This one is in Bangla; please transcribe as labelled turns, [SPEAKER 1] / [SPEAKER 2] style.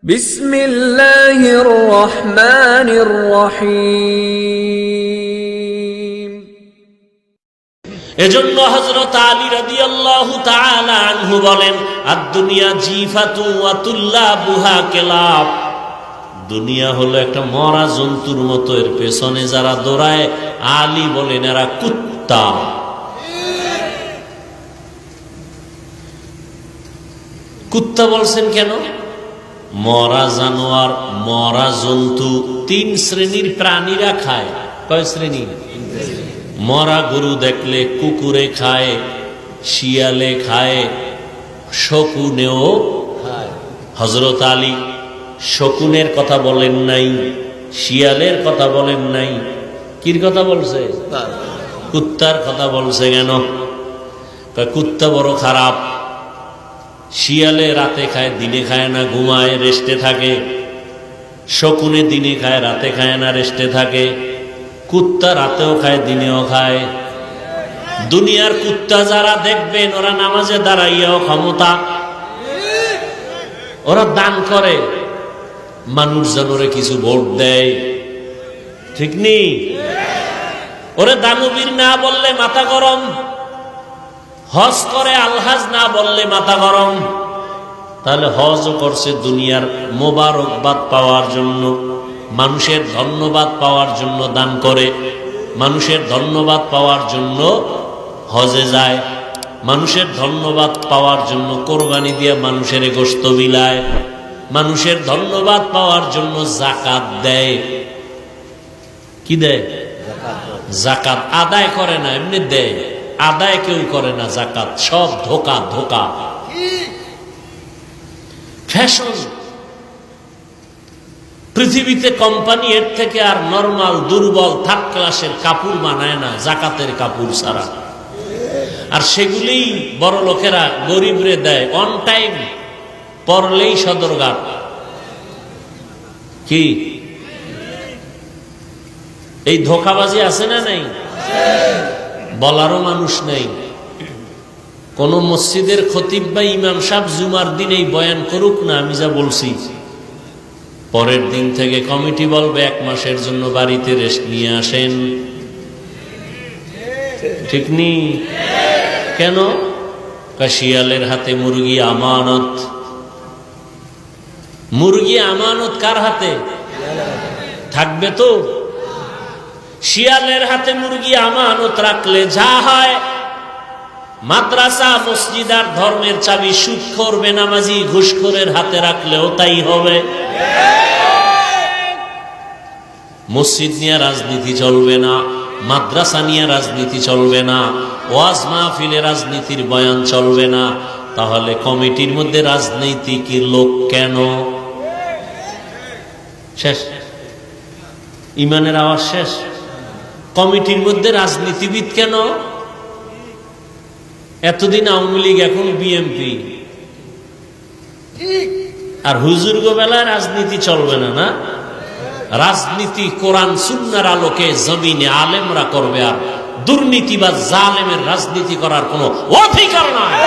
[SPEAKER 1] بسم الله الرحمن الرحيم
[SPEAKER 2] এজন্য হযরত আলী রাদিয়াল্লাহু তাআলা আনহু বলেন আদ-দুনিয়া জিফাতু ওয়া তুল্লাবুহা কেলাব দুনিয়া হলো একটা মরা জন্তুর মতো এর পেছনে যারা দৌড়ায় আলী বলেন এরা কুত্তা কুত্তা বলছেন কেন মরা জানোয়ার মরা জন্তু তিন শ্রেণির প্রাণীরা খায়। কয় শ্রেণি? মরা গরু দেখলে কুকুরে খায় শিয়ালে খায় শকুনেও হজরত আলী শকুনের কথা বলেন নাই শিয়ালের কথা বলেন নাই। কির কথা বলছে? কুত্তার। কথা বলছে কেন? কুত্তা বড় খারাপ। শিয়ালে রাতে খায়, দিনে খায় না, ঘুমায়, রেস্টে থাকে। শকুনে দিনে খায়, রাতে খায় না, রেস্টে থাকে। কুত্তা রাতেও খায়, দিনেও খায়। দুনিয়ার কুত্তা যারা দেখবেন, ওরা নামাজে দাঁড়াইয়াও ক্ষমতা। ওরা দান করে। মানুষ যেন কিছু ভোট দেয়। ঠিক নেই ওরে দানবীর না বললে মাথা গরম। হজ করে আলহাজ না বললে মাথা গরম। তাহলে হজও করছে দুনিয়ার মোবারকবাদ পাওয়ার জন্য মানুষের ধন্যবাদ পাওয়ার জন্য দান করে মানুষের ধন্যবাদ পাওয়ার জন্য হজে যায় মানুষের ধন্যবাদ পাওয়ার জন্য কোরবানি দিয়ে মানুষের গোস্ত বিলায় মানুষের ধন্যবাদ পাওয়ার জন্য জাকাত দেয়। কি দেয়? জাকাত আদায় করে না এমনি দেয়। আদায় কেউ করে না জাকাত সব ধোকা ধোকা। ফ্যাশন। পৃথিবীতে কোম্পানি এর থেকে আর নর্মাল দুর্বল থার্ড ক্লাসের কাপড় বানায় না জাকাতের কাপড় ছাড়া। আর সেগুলি বড় লোকেরা গরিবরে দেয় অন টাইম পরলেই সদরঘাট। কি? এই ধোকাবাজি আছে না নাই? বলারও মানুষ নেই। কোন মসজিদের খতিব বা ইমাম সাহেব জুমার দিন এই বয়ান করুক না, আমি যা বলছি। পরের দিন থেকে কমিটি বলবে, এক মাসের জন্য বাড়িতে রেস্ট নিয়ে আসেন। ঠিক নি? কেন? কাশিয়ালের হাতে মুরগি আমানত। মুরগি আমানত কার হাতে? থাকবে তো? শিয়ালের হাতে মুরগি আমানত রাখলে যা হয়। মাদ্রাসা, মসজিদ আর ধর্মের চাবি সুদ করবে নামাজি ঘুষখোরের হাতে রাখলেও তাই হবে। মসজিদ নিয়ে রাজনীতি চলবে না, মাদ্রাসা নিয়ে রাজনীতি চলবে না, ওয়াজ মাহফিলে রাজনীতির বয়ান চলবে না। তাহলে কমিটির মধ্যে রাজনৈতিক লোক কেন? শেষ। ইমানের আওয়াজ শেষ? কমিটির মধ্যে রাজনীতিবিদ কেন? এতদিন আওয়ামী লীগ, এখন বিএমপি আর হুজুর্গ বেলায় রাজনীতি চলবে না না? রাজনীতি, কোরআন, সুন্নার আলোকে জমিনে আলেমরা করবে আর দুর্নীতি বা জালেমের রাজনীতি করার কোনো অধিকার নয়